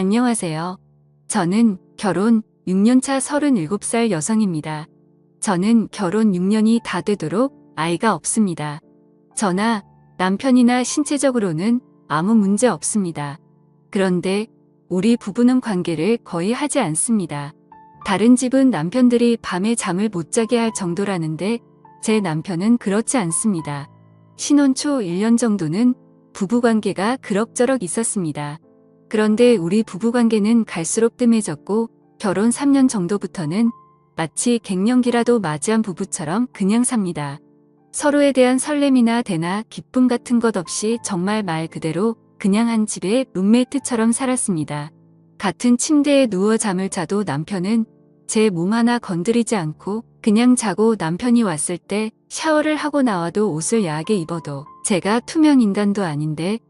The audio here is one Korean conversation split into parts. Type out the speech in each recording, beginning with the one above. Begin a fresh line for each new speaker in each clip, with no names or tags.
안녕하세요. 저는 결혼 6년차 37살 여성입니다. 저는 결혼 6년이 다 되도록 아이가 없습니다. 저나 남편이나 신체적으로는 아무 문제 없습니다. 그런데 우리 부부는 관계를 거의 하지 않습니다. 다른 집은 남편들이 밤에 잠을 못 자게 할 정도라는데 제 남편은 그렇지 않습니다. 신혼 초 1년 정도는 부부관계가 그럭저럭 있었습니다. 그런데 우리 부부관계는 갈수록 뜸해졌고 결혼 3년 정도부터는 마치 갱년기라도 맞이한 부부처럼 그냥 삽니다. 서로에 대한 설렘이나 대나 기쁨 같은 것 없이 정말 말 그대로 그냥 한 집의 룸메이트처럼 살았습니다. 같은 침대에 누워 잠을 자도 남편은 제 몸 하나 건드리지 않고 그냥 자고 남편이 왔을 때 샤워를 하고 나와도 옷을 야하게 입어도 제가 투명 인간도 아닌데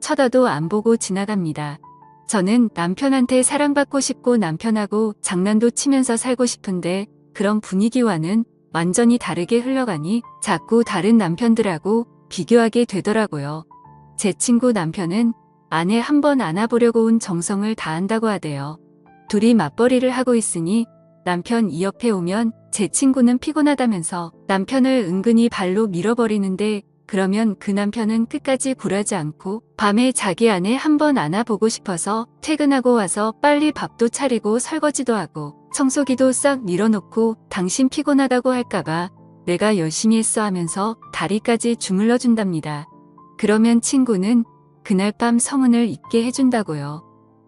쳐다도 안 보고 지나갑니다. 저는 남편한테 사랑받고 싶고 남편하고 장난도 치면서 살고 싶은데 그런 분위기와는 완전히 다르게 흘러가니 자꾸 다른 남편들하고 비교하게 되더라고요. 제 친구 남편은 아내 한 번 안아보려고 온 정성을 다한다고 하대요. 둘이 맞벌이를 하고 있으니 남편 이 옆에 오면 제 친구는 피곤하다면서 남편을 은근히 발로 밀어버리는데 그러면 그 남편은 끝까지 굴하지 않고 밤에 자기 아내 한번 안아보고 싶어서 퇴근하고 와서 빨리 밥도 차리고 설거지도 하고 청소기도 싹 밀어놓고 당신 피곤하다고 할까봐 내가 열심히 했어 하면서 다리까지 주물러 준답니다. 그러면 친구는 그날 밤 성은을 잊게 해준다고요.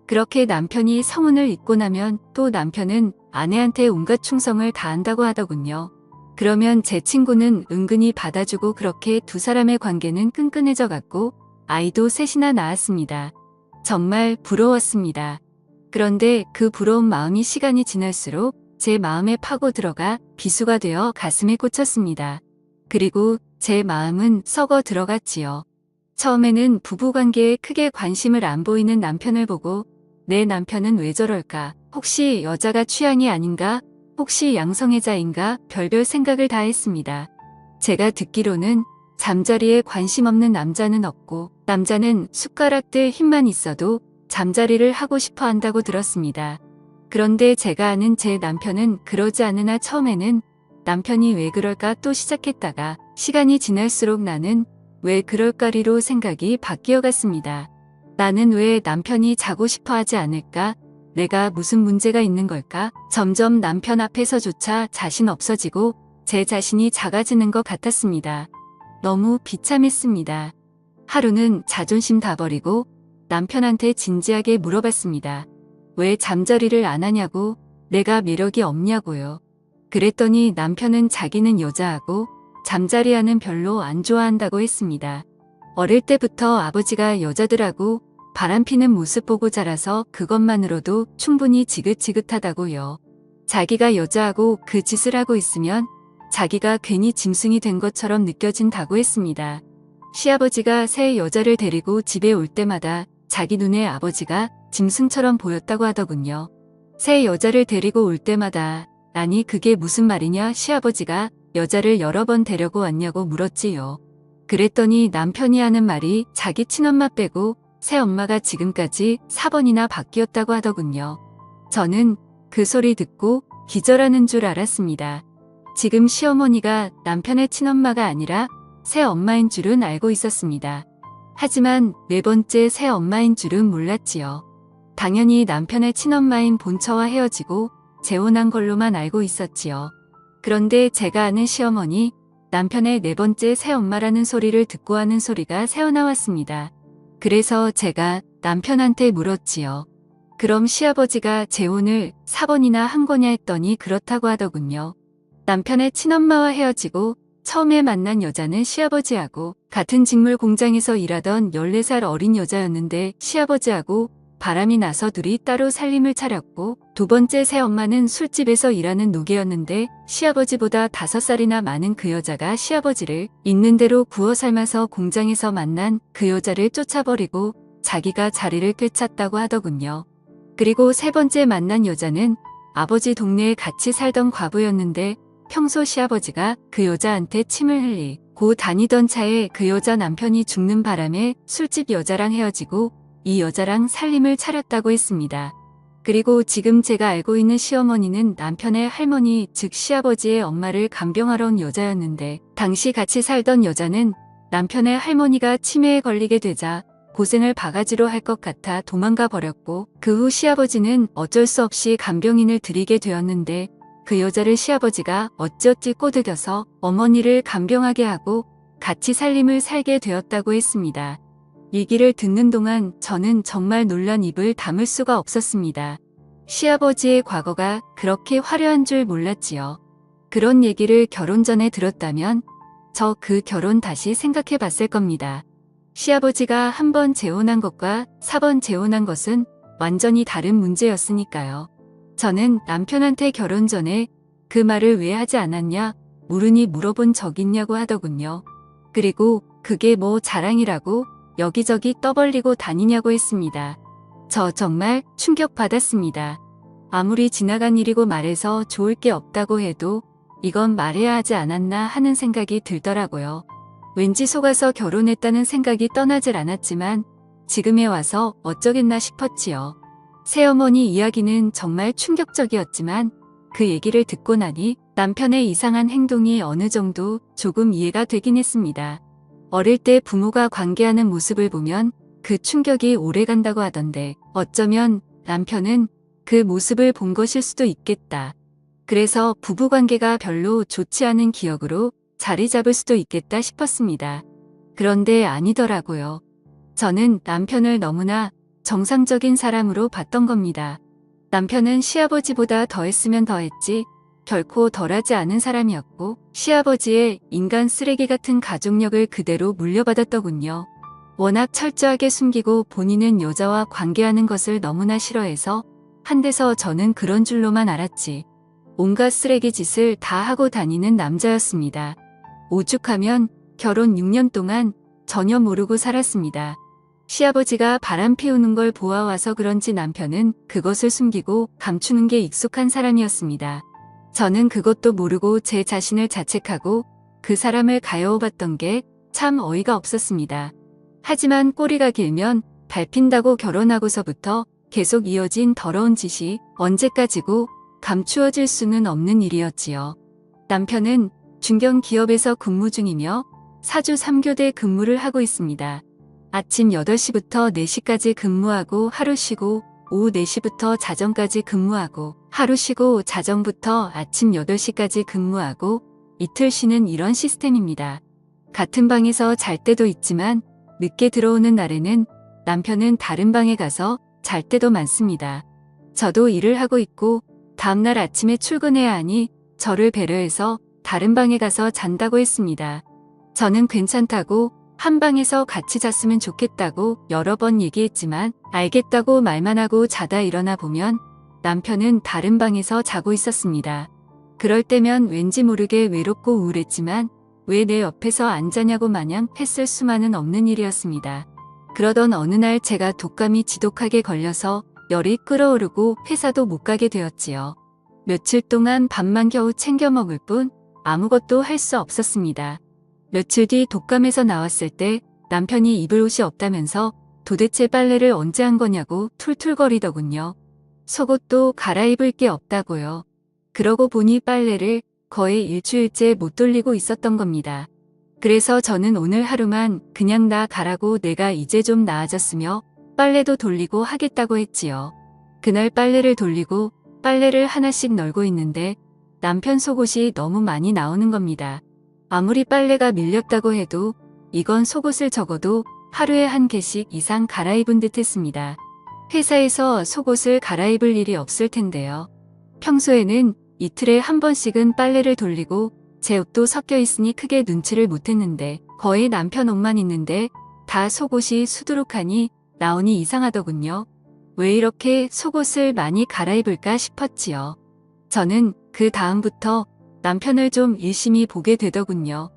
그렇게 남편이 성은을 잊고 나면 또 남편은 아내한테 온갖 충성을 다한다고 하더군요. 그러면 제 친구는 은근히 받아주고 그렇게 두 사람의 관계는 끈끈해져 갔고 아이도 셋이나 낳았습니다. 정말 부러웠습니다. 그런데 그 부러운 마음이 시간이 지날수록 제 마음에 파고 들어가 비수가 되어 가슴에 꽂혔습니다. 그리고 제 마음은 썩어 들어갔지요. 처음에는 부부관계에 크게 관심을 안 보이는 남편을 보고 내 남편은 왜 저럴까? 혹시 여자가 취향이 아닌가? 혹시 양성애자인가? 별별 생각을 다 했습니다. 제가 듣기로는 잠자리에 관심 없는 남자는 없고 남자는 숟가락들 힘만 있어도 잠자리를 하고 싶어 한다고 들었습니다. 그런데 제가 아는 제 남편은 그러지 않으나 처음에는 남편이 왜 그럴까 또 시작했다가 시간이 지날수록 나는 왜 그럴까리로 생각이 바뀌어 갔습니다. 나는 왜 남편이 자고 싶어 하지 않을까? 내가 무슨 문제가 있는 걸까? 점점 남편 앞에서조차 자신 없어지고 제 자신이 작아지는 것 같았습니다. 너무 비참했습니다. 하루는 자존심 다 버리고 남편한테 진지하게 물어봤습니다. 왜 잠자리를 안 하냐고 내가 매력이 없냐고요. 그랬더니 남편은 자기는 여자하고 잠자리하는 별로 안 좋아한다고 했습니다. 어릴 때부터 아버지가 여자들하고 바람피는 모습 보고 자라서 그것만으로도 충분히 지긋지긋하다고요. 자기가 여자하고 그 짓을 하고 있으면 자기가 괜히 짐승이 된 것처럼 느껴진다고 했습니다. 시아버지가 새 여자를 데리고 집에 올 때마다 자기 눈에 아버지가 짐승처럼 보였다고 하더군요. 새 여자를 데리고 올 때마다 아니 그게 무슨 말이냐 시아버지가 여자를 여러 번 데려고 왔냐고 물었지요. 그랬더니 남편이 하는 말이 자기 친엄마 빼고 새 엄마가 지금까지 4번이나 바뀌었다고 하더군요. 저는 그 소리 듣고 기절하는 줄 알았습니다. 지금 시어머니가 남편의 친엄마가 아니라 새 엄마인 줄은 알고 있었습니다. 하지만 네 번째 새 엄마인 줄은 몰랐지요. 당연히 남편의 친엄마인 본처와 헤어지고 재혼한 걸로만 알고 있었지요. 그런데 제가 아는 시어머니, 남편의 네 번째 새엄마라는 소리를 듣고 하는 소리가 새어나왔습니다. 그래서 제가 남편한테 물었지요. 그럼 시아버지가 재혼을 4번이나 한 거냐 했더니 그렇다고 하더군요. 남편의 친엄마와 헤어지고 처음에 만난 여자는 시아버지하고 같은 직물 공장에서 일하던 14살 어린 여자였는데 시아버지하고 바람이 나서 둘이 따로 살림을 차렸고 두 번째 새엄마는 술집에서 일하는 노개였는데 시아버지보다 다섯 살이나 많은 그 여자가 시아버지를 있는 대로 구워 삶아서 공장에서 만난 그 여자를 쫓아버리고 자기가 자리를 꿰찼다고 하더군요. 그리고 세 번째 만난 여자는 아버지 동네에 같이 살던 과부였는데 평소 시아버지가 그 여자한테 침을 흘리 고 다니던 차에 그 여자 남편이 죽는 바람에 술집 여자랑 헤어지고 이 여자랑 살림을 차렸다고 했습니다. 그리고 지금 제가 알고 있는 시어머니는 남편의 할머니, 즉 시아버지의 엄마를 간병하러 온 여자였는데, 당시 같이 살던 여자는 남편의 할머니가 치매에 걸리게 되자 고생을 바가지로 할 것 같아 도망가 버렸고, 그 후 시아버지는 어쩔 수 없이 간병인을 들이게 되었는데, 그 여자를 시아버지가 어찌어찌 꼬드겨서 어머니를 간병하게 하고 같이 살림을 살게 되었다고 했습니다. 얘기를 듣는 동안 저는 정말 놀란 입을 다물 수가 없었습니다. 시아버지의 과거가 그렇게 화려한 줄 몰랐지요. 그런 얘기를 결혼 전에 들었다면 저 그 결혼 다시 생각해 봤을 겁니다. 시아버지가 한 번 재혼한 것과 4번 재혼한 것은 완전히 다른 문제였으니까요. 저는 남편한테 결혼 전에 그 말을 왜 하지 않았냐 물으니 물어본 적 있냐고 하더군요. 그리고 그게 뭐 자랑이라고 여기저기 떠벌리고 다니냐고 했습니다. 저 정말 충격받았습니다. 아무리 지나간 일이고 말해서 좋을 게 없다고 해도 이건 말해야 하지 않았나 하는 생각이 들더라고요. 왠지 속아서 결혼했다는 생각이 떠나질 않았지만 지금에 와서 어쩌겠나 싶었지요. 새어머니 이야기는 정말 충격적이었지만 그 얘기를 듣고 나니 남편의 이상한 행동이 어느 정도 조금 이해가 되긴 했습니다. 어릴 때 부모가 관계하는 모습을 보면 그 충격이 오래 간다고 하던데 어쩌면 남편은 그 모습을 본 것일 수도 있겠다. 그래서 부부 관계가 별로 좋지 않은 기억으로 자리 잡을 수도 있겠다 싶었습니다. 그런데 아니더라고요. 저는 남편을 너무나 정상적인 사람으로 봤던 겁니다. 남편은 시아버지보다 더했으면 더했지 결코 덜하지 않은 사람이었고 시아버지의 인간 쓰레기 같은 가족력을 그대로 물려받았더군요. 워낙 철저하게 숨기고 본인은 여자와 관계하는 것을 너무나 싫어해서 한데서 저는 그런 줄로만 알았지. 온갖 쓰레기 짓을 다 하고 다니는 남자였습니다. 오죽하면 결혼 6년 동안 전혀 모르고 살았습니다. 시아버지가 바람 피우는 걸 보아와서 그런지 남편은 그것을 숨기고 감추는 게 익숙한 사람이었습니다. 저는 그것도 모르고 제 자신을 자책하고 그 사람을 가여워봤던 게 참 어이가 없었습니다. 하지만 꼬리가 길면 밟힌다고 결혼하고서부터 계속 이어진 더러운 짓이 언제까지고 감추어질 수는 없는 일이었지요. 남편은 중견 기업에서 근무 중이며 사주 3교대 근무를 하고 있습니다. 아침 8시부터 4시까지 근무하고 하루 쉬고 오후 4시부터 자정까지 근무하고 하루 쉬고 자정부터 아침 8시까지 근무하고 이틀 쉬는 이런 시스템입니다. 같은 방에서 잘 때도 있지만 늦게 들어오는 날에는 남편은 다른 방에 가서 잘 때도 많습니다. 저도 일을 하고 있고 다음날 아침에 출근해야 하니 저를 배려해서 다른 방에 가서 잔다고 했습니다. 저는 괜찮다고 한 방에서 같이 잤으면 좋겠다고 여러 번 얘기했지만 알겠다고 말만 하고 자다 일어나 보면 남편은 다른 방에서 자고 있었습니다. 그럴 때면 왠지 모르게 외롭고 우울했지만 왜 내 옆에서 안 자냐고 마냥 했을 수만은 없는 일이었습니다. 그러던 어느 날 제가 독감이 지독하게 걸려서 열이 끓어오르고 회사도 못 가게 되었지요. 며칠 동안 밥만 겨우 챙겨 먹을 뿐 아무것도 할 수 없었습니다. 며칠 뒤 독감에서 나왔을 때 남편이 입을 옷이 없다면서 도대체 빨래를 언제 한 거냐고 툴툴거리더군요. 속옷도 갈아입을 게 없다고요. 그러고 보니 빨래를 거의 일주일째 못 돌리고 있었던 겁니다. 그래서 저는 오늘 하루만 그냥 나 가라고 내가 이제 좀 나아졌으며 빨래도 돌리고 하겠다고 했지요. 그날 빨래를 돌리고 빨래를 하나씩 널고 있는데 남편 속옷이 너무 많이 나오는 겁니다. 아무리 빨래가 밀렸다고 해도 이건 속옷을 적어도 하루에 한 개씩 이상 갈아입은 듯 했습니다. 회사에서 속옷을 갈아입을 일이 없을 텐데요. 평소에는 이틀에 한 번씩은 빨래를 돌리고 제 옷도 섞여 있으니 크게 눈치를 못했는데 거의 남편 옷만 있는데 다 속옷이 수두룩하니 나오니 이상하더군요. 왜 이렇게 속옷을 많이 갈아입을까 싶었지요. 저는 그 다음부터 남편을 좀 일심히 보게 되더군요.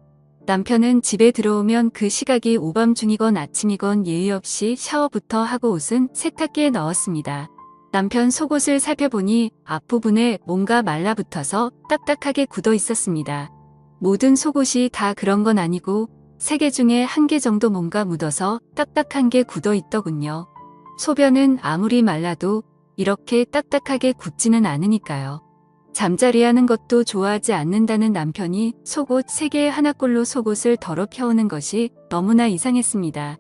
남편은 집에 들어오면 그 시각이 오밤중이건 아침이건 예의 없이 샤워부터 하고 옷은 세탁기에 넣었습니다. 남편 속옷을 살펴보니 앞부분에 뭔가 말라붙어서 딱딱하게 굳어 있었습니다. 모든 속옷이 다 그런 건 아니고 세 개 중에 한 개 정도 뭔가 묻어서 딱딱한 게 굳어 있더군요. 소변은 아무리 말라도 이렇게 딱딱하게 굳지는 않으니까요. 잠자리 하는 것도 좋아하지 않는다는 남편이 속옷 3개에 하나꼴로 속옷을 더럽혀오는 것이 너무나 이상했습니다.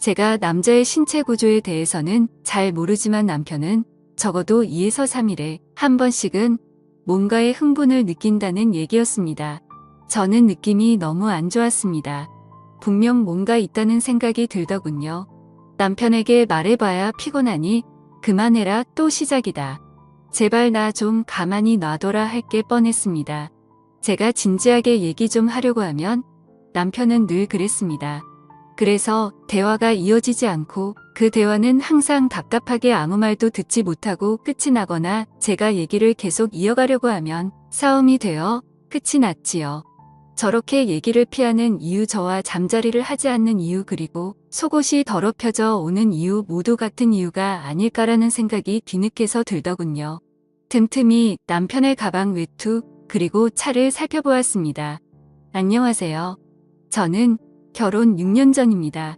제가 남자의 신체 구조에 대해서는 잘 모르지만 남편은 적어도 2에서 3일에 한 번씩은 뭔가에 흥분을 느낀다는 얘기였습니다. 저는 느낌이 너무 안 좋았습니다. 분명 뭔가 있다는 생각이 들더군요. 남편에게 말해봐야 피곤하니 그만해라 또 시작이다. 제발 나 좀 가만히 놔둬라 할게 뻔했습니다. 제가 진지하게 얘기 좀 하려고 하면 남편은 늘 그랬습니다. 그래서 대화가 이어지지 않고 그 대화는 항상 답답하게 아무 말도 듣지 못하고 끝이 나거나 제가 얘기를 계속 이어가려고 하면 싸움이 되어 끝이 났지요. 저렇게 얘기를 피하는 이유 저와 잠자리를 하지 않는 이유 그리고 속옷이 더럽혀져 오는 이유 모두 같은 이유가 아닐까라는 생각이 뒤늦게서 들더군요. 틈틈이 남편의 가방 외투 그리고 차를 살펴보았습니다. 안녕하세요. 저는 결혼 6년 전입니다.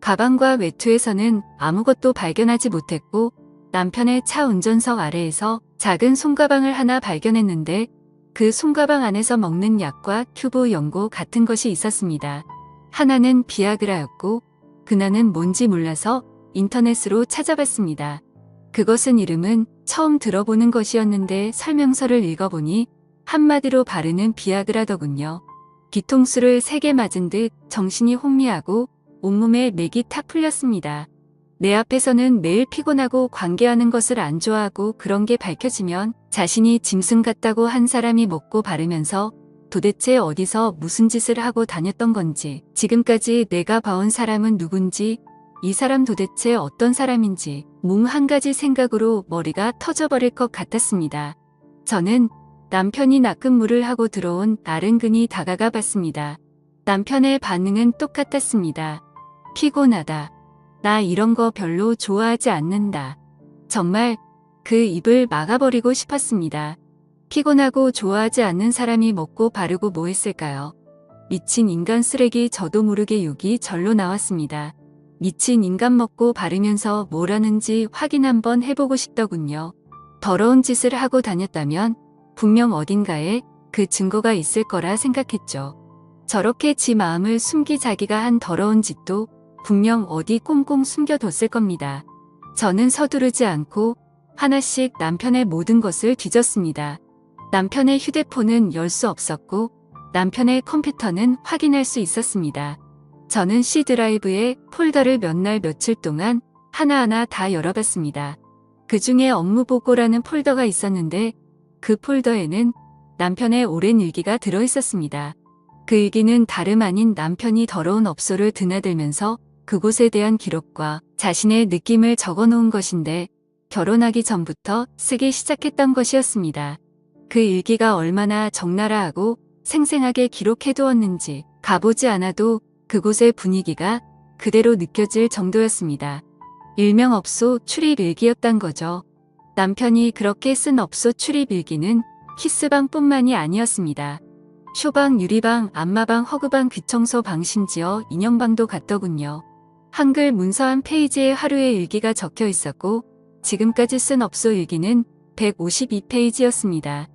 가방과 외투에서는 아무것도 발견하지 못했고 남편의 차 운전석 아래에서 작은 손가방을 하나 발견했는데 그 손가방 안에서 먹는 약과 큐브 연고 같은 것이 있었습니다. 하나는 비아그라였고 그나는 뭔지 몰라서 인터넷으로 찾아봤습니다. 그것은 이름은 처음 들어보는 것이었는데 설명서를 읽어보니 한마디로 바르는 비아그라더군요. 뒤통수를 세게 맞은 듯 정신이 혼미하고 온몸에 맥이 탁 풀렸습니다. 내 앞에서는 매일 피곤하고 관계하는 것을 안 좋아하고 그런 게 밝혀지면 자신이 짐승 같다고 한 사람이 먹고 바르면서 도대체 어디서 무슨 짓을 하고 다녔던 건지 지금까지 내가 봐온 사람은 누군지 이 사람 도대체 어떤 사람인지 몸한 가지 생각으로 머리가 터져버릴 것 같았습니다. 저는 남편이 낚은물을 하고 들어온 나른근이 다가가 봤습니다. 남편의 반응은 똑같았습니다. 피곤하다. 나 이런 거 별로 좋아하지 않는다. 정말 그 입을 막아버리고 싶었습니다. 피곤하고 좋아하지 않는 사람이 먹고 바르고 뭐 했을까요? 미친 인간 쓰레기 저도 모르게 욕이 절로 나왔습니다. 미친 인간 먹고 바르면서 뭘 하는지 확인 한번 해보고 싶더군요. 더러운 짓을 하고 다녔다면 분명 어딘가에 그 증거가 있을 거라 생각했죠. 저렇게 지 마음을 숨기 자기가 한 더러운 짓도 분명 어디 꽁꽁 숨겨뒀을 겁니다. 저는 서두르지 않고 하나씩 남편의 모든 것을 뒤졌습니다. 남편의 휴대폰은 열 수 없었고 남편의 컴퓨터는 확인할 수 있었습니다. 저는 C 드라이브에 폴더를 몇 날 며칠 동안 하나하나 다 열어봤습니다. 그 중에 업무 보고라는 폴더가 있었는데 그 폴더에는 남편의 오랜 일기가 들어 있었습니다. 그 일기는 다름 아닌 남편이 더러운 업소를 드나들면서 그곳에 대한 기록과 자신의 느낌을 적어 놓은 것인데 결혼하기 전부터 쓰기 시작했던 것이었습니다. 그 일기가 얼마나 적나라하고 생생하게 기록해 두었는지 가보지 않아도 그곳의 분위기가 그대로 느껴질 정도였습니다. 일명 업소 출입 일기였단 거죠. 남편이 그렇게 쓴 업소 출입 일기는 키스방뿐만이 아니었습니다. 쇼방, 유리방, 안마방, 허그방, 귀청소 방 심지어 인형방도 갔더군요. 한글 문서 한 페이지에 하루의 일기가 적혀 있었고 지금까지 쓴 업소 일기는 152페이지였습니다.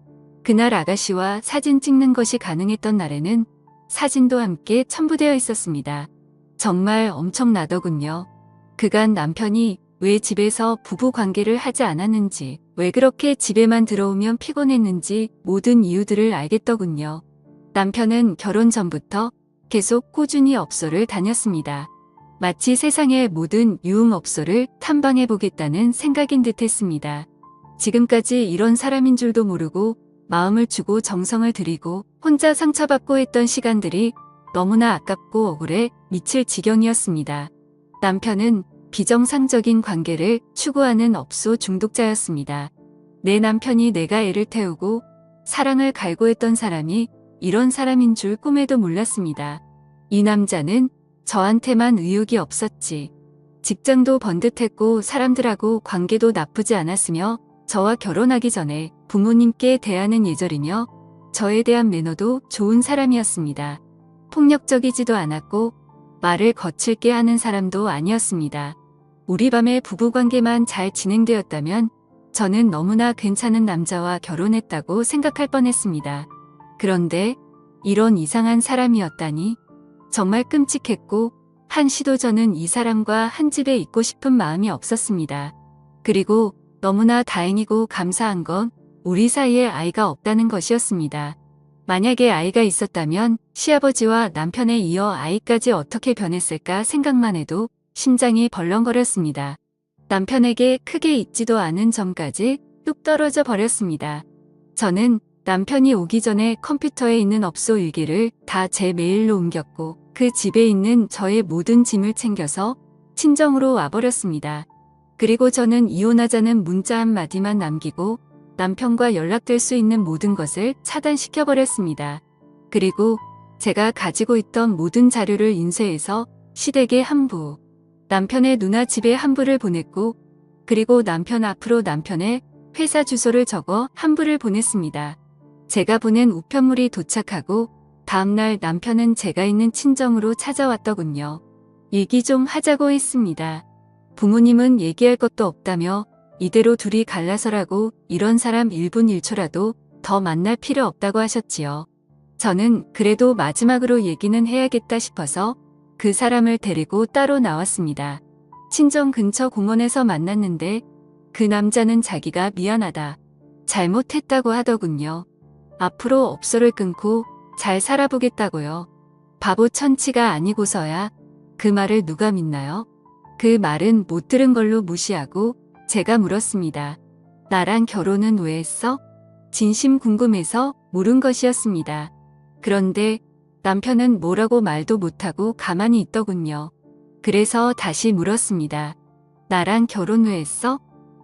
그날 아가씨와 사진 찍는 것이 가능했던 날에는 사진도 함께 첨부되어 있었습니다. 정말 엄청나더군요. 그간 남편이 왜 집에서 부부 관계를 하지 않았는지, 왜 그렇게 집에만 들어오면 피곤했는지 모든 이유들을 알겠더군요. 남편은 결혼 전부터 계속 꾸준히 업소를 다녔습니다. 마치 세상의 모든 유흥업소를 탐방해 보겠다는 생각인 듯 했습니다. 지금까지 이런 사람인 줄도 모르고 마음을 주고 정성을 들이고 혼자 상처받고 했던 시간들이 너무나 아깝고 억울해 미칠 지경이었습니다. 남편은 비정상적인 관계를 추구하는 업소 중독자였습니다. 내 남편이 내가 애를 태우고 사랑을 갈구했던 사람이 이런 사람인 줄 꿈에도 몰랐습니다. 이 남자는 저한테만 의욕이 없었지. 직장도 번듯했고 사람들하고 관계도 나쁘지 않았으며 저와 결혼하기 전에 부모님께 대하는 예절이며 저에 대한 매너도 좋은 사람이었습니다. 폭력적이지도 않았고 말을 거칠게 하는 사람도 아니었습니다. 우리 밤의 부부관계만 잘 진행되었다면 저는 너무나 괜찮은 남자와 결혼했다고 생각할 뻔했습니다. 그런데 이런 이상한 사람이었다니 정말 끔찍했고 한시도 저는 이 사람과 한 집에 있고 싶은 마음이 없었습니다. 그리고 너무나 다행이고 감사한 건 우리 사이에 아이가 없다는 것이었습니다. 만약에 아이가 있었다면 시아버지와 남편에 이어 아이까지 어떻게 변했을까 생각만 해도 심장이 벌렁거렸습니다. 남편에게 크게 잊지도 않은 점까지 뚝 떨어져 버렸습니다. 저는 남편이 오기 전에 컴퓨터에 있는 업소 일기를 다 제 메일로 옮겼고 그 집에 있는 저의 모든 짐을 챙겨서 친정으로 와버렸습니다. 그리고 저는 이혼하자는 문자 한마디만 남기고 남편과 연락될 수 있는 모든 것을 차단시켜버렸습니다. 그리고 제가 가지고 있던 모든 자료를 인쇄해서 시댁에 한부, 남편의 누나 집에 한부를 보냈고, 그리고 남편 앞으로 남편의 회사 주소를 적어 한부를 보냈습니다. 제가 보낸 우편물이 도착하고 다음날 남편은 제가 있는 친정으로 찾아왔더군요. 얘기 좀 하자고 했습니다. 부모님은 얘기할 것도 없다며 이대로 둘이 갈라서라고 이런 사람 1분 1초라도 더 만날 필요 없다고 하셨지요. 저는 그래도 마지막으로 얘기는 해야겠다 싶어서 그 사람을 데리고 따로 나왔습니다. 친정 근처 공원에서 만났는데 그 남자는 자기가 미안하다. 잘못했다고 하더군요. 앞으로 업소를 끊고 잘 살아보겠다고요. 바보 천치가 아니고서야 그 말을 누가 믿나요? 그 말은 못 들은 걸로 무시하고 제가 물었습니다. 나랑 결혼은 왜 했어? 진심 궁금해서 물은 것이었습니다. 그런데 남편은 뭐라고 말도 못하고 가만히 있더군요. 그래서 다시 물었습니다. 나랑 결혼 왜 했어?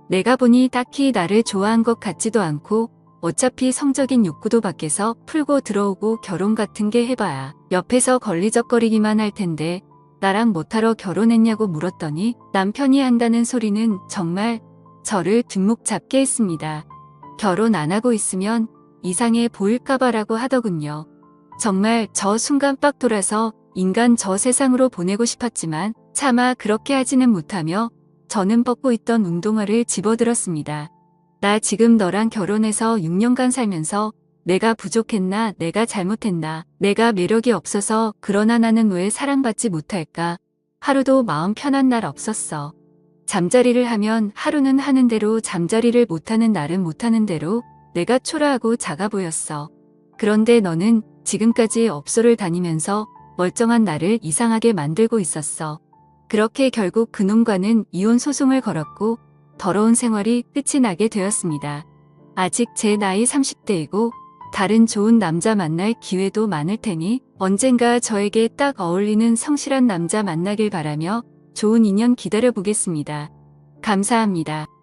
내가 보니 딱히 나를 좋아한 것 같지도 않고 어차피 성적인 욕구도 밖에서 풀고 들어오고 결혼 같은 게 해봐야 옆에서 걸리적거리기만 할 텐데 나랑 못하러 결혼했냐고 물었더니 남편이 한다는 소리는 정말 저를 뒷목 잡게 했습니다. 결혼 안 하고 있으면 이상해 보일까봐라고 하더군요. 정말 저 순간 빡 돌아서 인간 저 세상으로 보내고 싶었지만 차마 그렇게 하지는 못하며 저는 벗고 있던 운동화를 집어들었습니다. 나 지금 너랑 결혼해서 6년간 살면서 내가 부족했나, 내가 잘못했나, 내가 매력이 없어서 그러나 나는 왜 사랑받지 못할까? 하루도 마음 편한 날 없었어. 잠자리를 하면 하루는 하는 대로 잠자리를 못하는 날은 못하는 대로 내가 초라하고 작아 보였어. 그런데 너는 지금까지 업소를 다니면서 멀쩡한 나를 이상하게 만들고 있었어. 그렇게 결국 그놈과는 이혼 소송을 걸었고 더러운 생활이 끝이 나게 되었습니다. 아직 제 나이 30대이고 다른 좋은 남자 만날 기회도 많을 테니 언젠가 저에게 딱 어울리는 성실한 남자 만나길 바라며 좋은 인연 기다려 보겠습니다. 감사합니다.